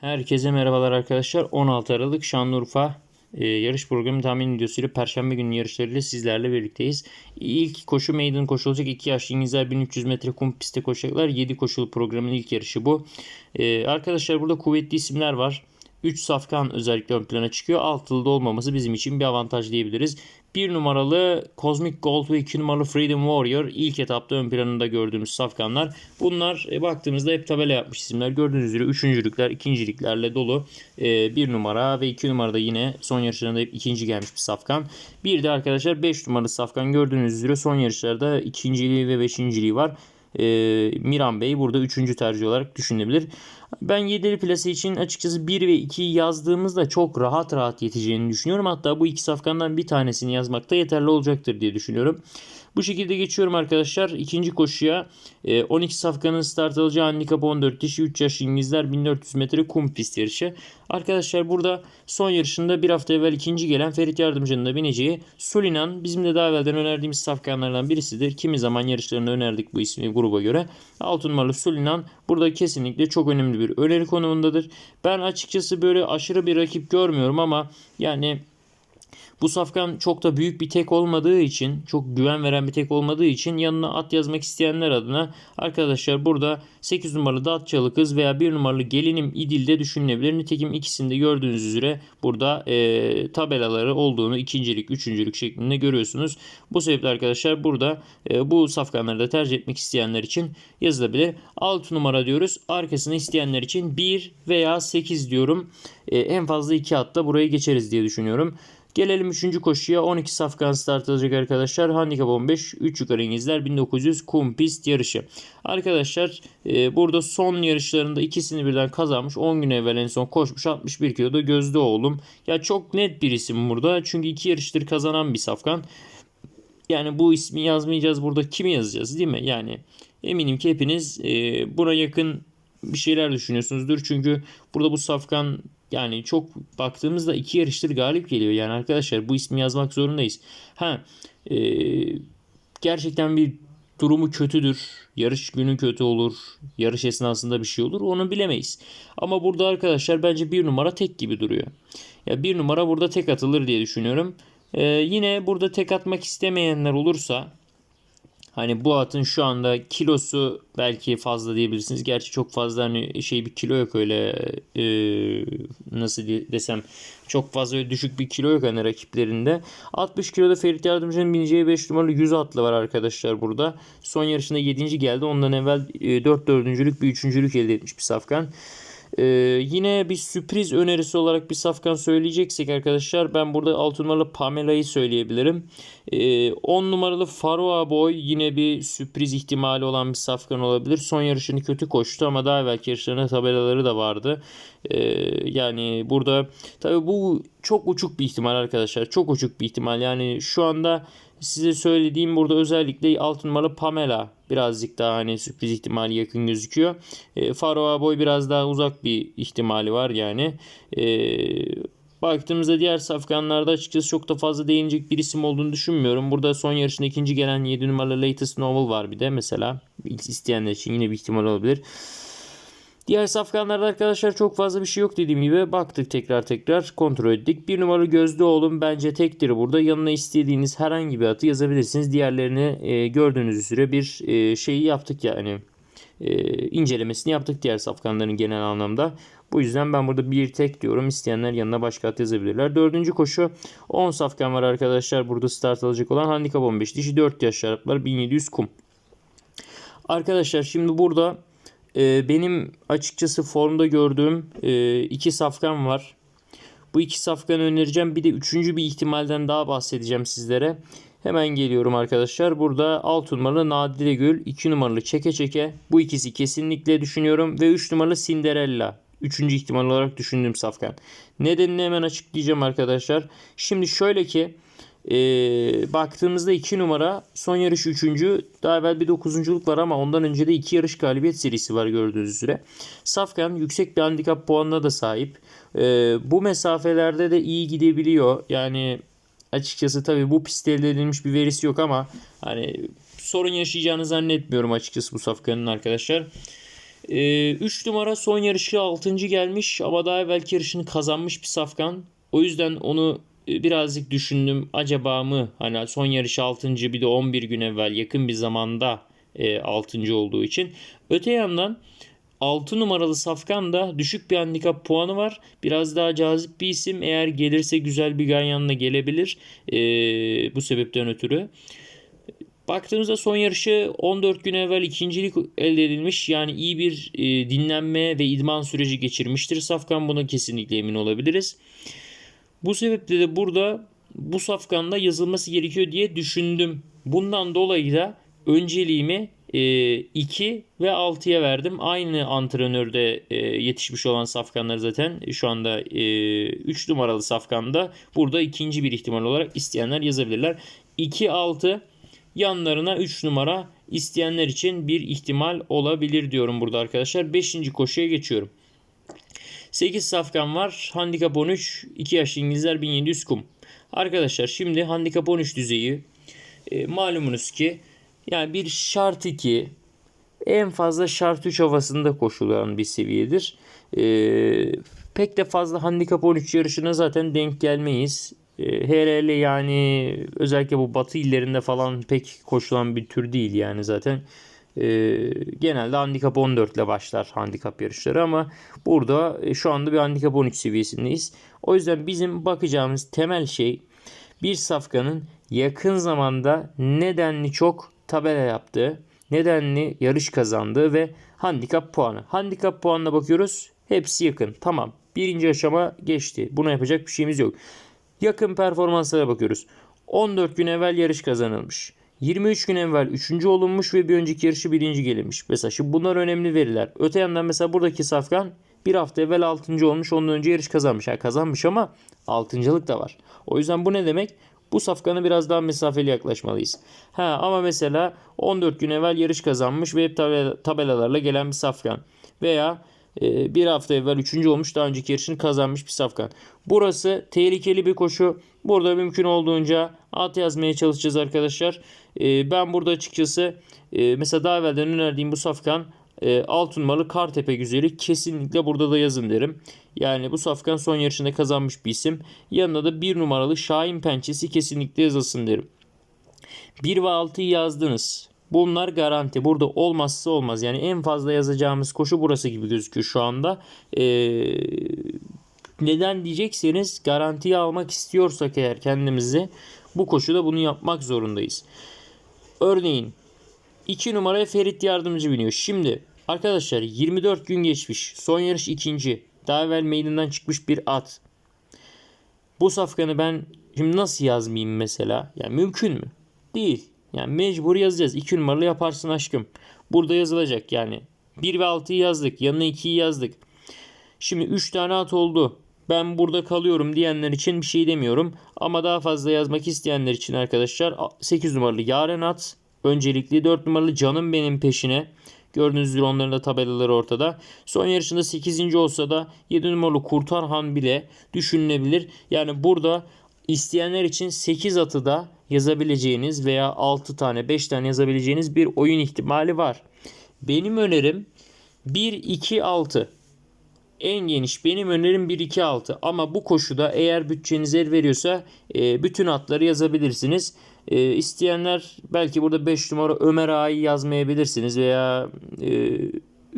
Herkese merhabalar arkadaşlar. 16 Aralık Şanlıurfa e, yarış programı tahmin videosuyla Perşembe günü yarışlarıyla sizlerle birlikteyiz. İlk koşu maiden koşulacak. 2 yaşlı İngilizler 1300 metre kum pistte koşacaklar. 7 koşulu programın ilk yarışı bu. E, arkadaşlar burada kuvvetli isimler var. 3 safkan özellikle ön plana çıkıyor. Altılıda olmaması bizim için bir avantaj diyebiliriz. 1 numaralı Cosmic Gold ve 2 numaralı Freedom Warrior ilk etapta ön planında gördüğümüz safkanlar. Bunlar e, baktığımızda hep tabela yapmış isimler. Gördüğünüz üzere üçüncülükler, ikinciliklerle dolu. 1 numara ve 2 numarada yine son yarışlarında hep ikinci gelmiş bir safkan. Bir de arkadaşlar 5 numaralı safkan gördüğünüz üzere son yarışlarda ikinciliği ve beşinciliği var e, Miran Bey burada üçüncü tercih olarak düşünülebilir. Ben 7'li plase için açıkçası 1 ve 2'yi yazdığımızda çok rahat rahat yeteceğini düşünüyorum. Hatta bu iki safkandan bir tanesini yazmakta yeterli olacaktır diye düşünüyorum. Bu şekilde geçiyorum arkadaşlar. İkinci koşuya 12 e, safkanın start alacağı handikap 14 dişi 3 yaş İngilizler 1400 metre kum pist yarışı. Arkadaşlar burada son yarışında bir hafta evvel ikinci gelen Ferit Yardımcı'nın da bineceği Sulinan bizim de daha evvelden önerdiğimiz safkanlardan birisidir. Kimi zaman yarışlarını önerdik bu ismi gruba göre. Altın numaralı Sulinan burada kesinlikle çok önemli bir öneri konumundadır. Ben açıkçası böyle aşırı bir rakip görmüyorum ama yani bu safkan çok da büyük bir tek olmadığı için, çok güven veren bir tek olmadığı için yanına at yazmak isteyenler adına arkadaşlar burada 8 numaralı Datçalı kız veya 1 numaralı gelinim İdil'de düşünülebilir. Nitekim ikisinde gördüğünüz üzere burada e, tabelaları olduğunu ikincilik, üçüncülük şeklinde görüyorsunuz. Bu sebeple arkadaşlar burada e, bu safkanları da tercih etmek isteyenler için yazılabilir. 6 numara diyoruz. Arkasını isteyenler için 1 veya 8 diyorum. E, en fazla 2 hatta burayı geçeriz diye düşünüyorum. Gelelim 3. koşuya 12 safkan start alacak arkadaşlar. Handikap 15 3 yukarı İngilizler 1900 kum pist yarışı. Arkadaşlar e, burada son yarışlarında ikisini birden kazanmış. 10 gün evvel en son koşmuş 61 kiloda Gözde oğlum. Ya çok net bir isim burada. Çünkü iki yarıştır kazanan bir safkan. Yani bu ismi yazmayacağız burada kimi yazacağız değil mi? Yani eminim ki hepiniz e, buna yakın bir şeyler düşünüyorsunuzdur. Çünkü burada bu safkan yani çok baktığımızda iki yarıştır galip geliyor. Yani arkadaşlar bu ismi yazmak zorundayız. Ha e, gerçekten bir durumu kötüdür. Yarış günü kötü olur. Yarış esnasında bir şey olur. Onu bilemeyiz. Ama burada arkadaşlar bence bir numara tek gibi duruyor. Ya bir numara burada tek atılır diye düşünüyorum. Ee, yine burada tek atmak istemeyenler olursa Hani bu atın şu anda kilosu belki fazla diyebilirsiniz. Gerçi çok fazla hani şey bir kilo yok öyle e, nasıl desem çok fazla öyle düşük bir kilo yok hani rakiplerinde. 60 kiloda Ferit Yardımcı'nın bineceği 5 numaralı 100 atlı var arkadaşlar burada. Son yarışında 7. geldi. Ondan evvel 4 dördüncülük bir üçüncülük elde etmiş bir safkan. Ee, yine bir sürpriz önerisi olarak bir safkan söyleyeceksek arkadaşlar ben burada 6 numaralı Pamela'yı söyleyebilirim. Ee, 10 numaralı Faroa Boy yine bir sürpriz ihtimali olan bir safkan olabilir. Son yarışını kötü koştu ama daha evvelki yarışlarında tabelaları da vardı. Ee, yani burada tabi bu çok uçuk bir ihtimal arkadaşlar. Çok uçuk bir ihtimal. Yani şu anda size söylediğim burada özellikle 6 numaralı Pamela birazcık daha hani sürpriz ihtimali yakın gözüküyor. E, Faro Boy biraz daha uzak bir ihtimali var yani. E, baktığımızda diğer safkanlarda açıkçası çok da fazla değinecek bir isim olduğunu düşünmüyorum. Burada son yarışında ikinci gelen 7 numaralı Latest Novel var bir de mesela. isteyenler için yine bir ihtimal olabilir. Diğer safkanlarda arkadaşlar çok fazla bir şey yok dediğim gibi. Baktık tekrar tekrar kontrol ettik. Bir numaralı gözlü oğlum bence tektir burada. Yanına istediğiniz herhangi bir atı yazabilirsiniz. Diğerlerini e, gördüğünüz üzere bir e, şeyi yaptık yani. E, incelemesini yaptık diğer safkanların genel anlamda. Bu yüzden ben burada bir tek diyorum. İsteyenler yanına başka at yazabilirler. Dördüncü koşu 10 safkan var arkadaşlar. Burada start alacak olan handikap 15. Dişi 4 yaş şaraplar 1700 kum. Arkadaşlar şimdi burada e, benim açıkçası formda gördüğüm e, iki safkan var. Bu iki safkanı önereceğim. Bir de üçüncü bir ihtimalden daha bahsedeceğim sizlere. Hemen geliyorum arkadaşlar. Burada 6 numaralı Nadide Gül, 2 numaralı Çeke Çeke. Bu ikisi kesinlikle düşünüyorum. Ve 3 numaralı Cinderella. Üçüncü ihtimal olarak düşündüğüm safkan. Nedenini hemen açıklayacağım arkadaşlar. Şimdi şöyle ki e, baktığımızda 2 numara son yarış 3. Daha evvel bir 9'unculuk var ama ondan önce de 2 yarış galibiyet serisi var gördüğünüz üzere. Safkan yüksek bir handikap puanına da sahip. E, bu mesafelerde de iyi gidebiliyor. Yani açıkçası tabi bu pistte elde edilmiş bir verisi yok ama hani sorun yaşayacağını zannetmiyorum açıkçası bu safkanın arkadaşlar. 3 numara son yarışı 6. gelmiş ama daha evvelki yarışını kazanmış bir safkan. O yüzden onu birazcık düşündüm. Acaba mı hani son yarışı 6. bir de 11 gün evvel yakın bir zamanda e, 6. olduğu için. Öte yandan 6 numaralı Safkan da düşük bir handikap puanı var. Biraz daha cazip bir isim. Eğer gelirse güzel bir ganyanla gelebilir. E, bu sebepten ötürü. Baktığımızda son yarışı 14 gün evvel ikincilik elde edilmiş. Yani iyi bir e, dinlenme ve idman süreci geçirmiştir. Safkan buna kesinlikle emin olabiliriz. Bu sebeple de burada bu safkanda yazılması gerekiyor diye düşündüm. Bundan dolayı da önceliğimi 2 e, ve 6'ya verdim. Aynı antrenörde e, yetişmiş olan safkanlar zaten şu anda 3 e, numaralı safkanda burada ikinci bir ihtimal olarak isteyenler yazabilirler. 2 6 yanlarına 3 numara isteyenler için bir ihtimal olabilir diyorum burada arkadaşlar. 5. koşuya geçiyorum. 8 safkan var. Handikap 13. 2 yaş İngilizler 1700 kum. Arkadaşlar şimdi handikap 13 düzeyi e, malumunuz ki yani bir şart 2 en fazla şart 3 havasında koşulan bir seviyedir. E, pek de fazla handikap 13 yarışına zaten denk gelmeyiz. E, HRL yani özellikle bu batı illerinde falan pek koşulan bir tür değil yani zaten. E, genelde handikap 14 ile başlar handikap yarışları ama burada e, şu anda bir handikap 13 seviyesindeyiz. O yüzden bizim bakacağımız temel şey bir safkanın yakın zamanda nedenli çok tabela yaptığı, nedenli yarış kazandığı ve handikap puanı. Handikap puanına bakıyoruz. Hepsi yakın. Tamam. Birinci aşama geçti. Buna yapacak bir şeyimiz yok. Yakın performanslara bakıyoruz. 14 gün evvel yarış kazanılmış. 23 gün evvel 3. olunmuş ve bir önceki yarışı 1. gelinmiş. Mesela şimdi bunlar önemli veriler. Öte yandan mesela buradaki Safkan bir hafta evvel 6. olmuş. Ondan önce yarış kazanmış. Yani kazanmış ama 6.lık da var. O yüzden bu ne demek? Bu safkana biraz daha mesafeli yaklaşmalıyız. Ha ama mesela 14 gün evvel yarış kazanmış ve hep tabelalarla gelen bir safkan. Veya e, bir hafta evvel 3. olmuş daha önceki yarışını kazanmış bir safkan. Burası tehlikeli bir koşu. Burada mümkün olduğunca at yazmaya çalışacağız arkadaşlar. E, ben burada açıkçası e, mesela daha evvelden önerdiğim bu safkan e, altın numaralı Kartepe güzeli kesinlikle burada da yazın derim. Yani bu safkan son yarışında kazanmış bir isim. Yanına da bir numaralı Şahin Pençesi kesinlikle yazılsın derim. 1 ve 6'yı yazdınız. Bunlar garanti. Burada olmazsa olmaz. Yani en fazla yazacağımız koşu burası gibi gözüküyor şu anda. Ee, neden diyecekseniz garantiyi almak istiyorsak eğer kendimizi bu koşuda bunu yapmak zorundayız. Örneğin 2 numaraya Ferit Yardımcı biniyor. Şimdi arkadaşlar 24 gün geçmiş. Son yarış ikinci. Daha evvel meydandan çıkmış bir at. Bu safkanı ben şimdi nasıl yazmayayım mesela? Yani mümkün mü? Değil. Yani mecbur yazacağız. 2 numaralı yaparsın aşkım. Burada yazılacak yani. 1 ve 6'yı yazdık. Yanına 2'yi yazdık. Şimdi 3 tane at oldu. Ben burada kalıyorum diyenler için bir şey demiyorum. Ama daha fazla yazmak isteyenler için arkadaşlar 8 numaralı Yaren at. Öncelikli 4 numaralı Canım Benim Peşine. Gördüğünüz üzere onların da tabelaları ortada. Son yarışında 8. olsa da 7 numaralı Kurtarhan bile düşünülebilir. Yani burada isteyenler için 8 atı da yazabileceğiniz veya 6 tane 5 tane yazabileceğiniz bir oyun ihtimali var. Benim önerim 1-2-6. En geniş benim önerim 1-2-6 ama bu koşuda eğer bütçeniz el veriyorsa e, bütün atları yazabilirsiniz. E, isteyenler belki burada 5 numara Ömer Ağa'yı yazmayabilirsiniz veya e,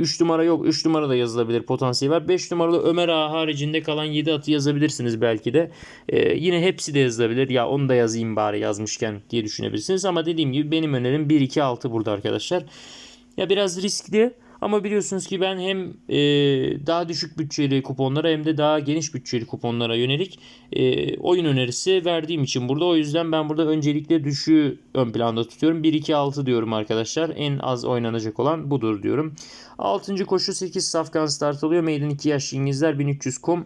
3 numara yok 3 numara da yazılabilir potansiyeli var. 5 numaralı Ömer Ağa haricinde kalan 7 atı yazabilirsiniz belki de. E, yine hepsi de yazılabilir. Ya onu da yazayım bari yazmışken diye düşünebilirsiniz. Ama dediğim gibi benim önerim 1-2-6 burada arkadaşlar. Ya biraz riskli ama biliyorsunuz ki ben hem e, daha düşük bütçeli kuponlara hem de daha geniş bütçeli kuponlara yönelik e, oyun önerisi verdiğim için burada. O yüzden ben burada öncelikle düşüğü ön planda tutuyorum. 1-2-6 diyorum arkadaşlar. En az oynanacak olan budur diyorum. 6. koşu 8 safkan start alıyor. Maiden 2 yaş İngilizler 1300 kum.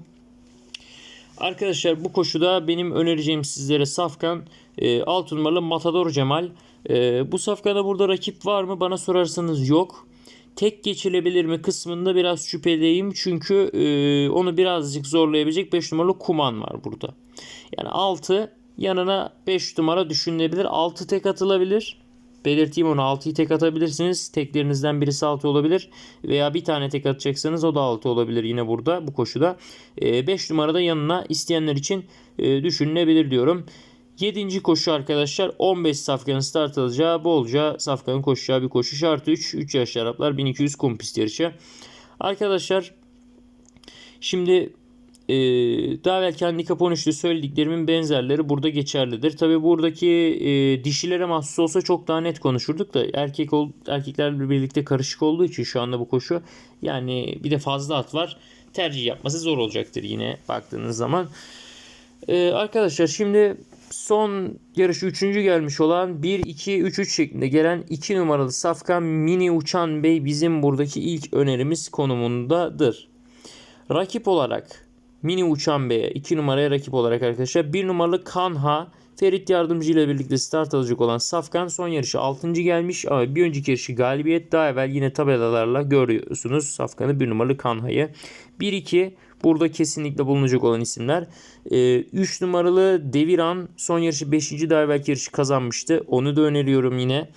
Arkadaşlar bu koşuda benim önereceğim sizlere safkan e, 6 numaralı Matador Cemal. E, bu safkada burada rakip var mı bana sorarsanız yok tek geçilebilir mi kısmında biraz şüpheliyim. Çünkü e, onu birazcık zorlayabilecek 5 numaralı Kuman var burada. Yani 6 yanına 5 numara düşünülebilir. 6 tek atılabilir. Belirteyim onu 6'yı tek atabilirsiniz. Teklerinizden birisi 6 olabilir. Veya bir tane tek atacaksanız o da 6 olabilir yine burada bu koşuda. 5 numarada yanına isteyenler için e, düşünülebilir diyorum. 7. koşu arkadaşlar 15 safkanın start alacağı bolca safkanın koşacağı bir koşu. Şartı 3. 3 yaş Araplar 1200 kum pist yarışı. Arkadaşlar şimdi e, daha evvelki handikap 13'te söylediklerimin benzerleri burada geçerlidir. Tabi buradaki e, dişilere mahsus olsa çok daha net konuşurduk da erkek ol, erkeklerle birlikte karışık olduğu için şu anda bu koşu yani bir de fazla at var. Tercih yapması zor olacaktır yine baktığınız zaman. E, arkadaşlar şimdi son yarışı 3. gelmiş olan 1-2-3-3 şeklinde gelen 2 numaralı Safkan Mini Uçan Bey bizim buradaki ilk önerimiz konumundadır. Rakip olarak Mini Uçan Bey'e 2 numaraya rakip olarak arkadaşlar 1 numaralı Kanha Ferit Yardımcı ile birlikte start alacak olan Safkan son yarışı 6. gelmiş ama bir önceki yarışı galibiyet daha evvel yine tabelalarla görüyorsunuz Safkan'ı 1 numaralı Kanha'yı. 1-2 burada kesinlikle bulunacak olan isimler. 3 ee, numaralı Deviran son yarışı 5. daha evvelki yarışı kazanmıştı. Onu da öneriyorum yine.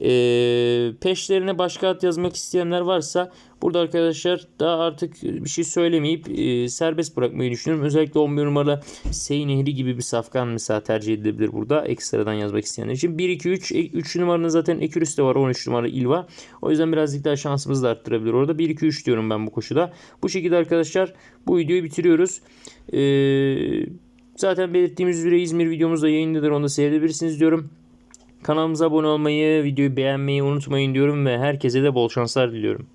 Ee, peşlerine başka at yazmak isteyenler varsa burada arkadaşlar daha artık bir şey söylemeyip e, serbest bırakmayı düşünüyorum. Özellikle 11 numaralı Sey Nehri gibi bir safkan mesela tercih edilebilir burada ekstradan yazmak isteyenler için. 1 2 3 3 numaranın zaten Ekürüs de var 13 numara İlva. O yüzden birazcık daha şansımızı da arttırabilir orada. 1 2 3 diyorum ben bu koşuda. Bu şekilde arkadaşlar bu videoyu bitiriyoruz. Eee Zaten belirttiğimiz üzere İzmir videomuz da yayındadır. Onu da seyredebilirsiniz diyorum. Kanalımıza abone olmayı, videoyu beğenmeyi unutmayın diyorum ve herkese de bol şanslar diliyorum.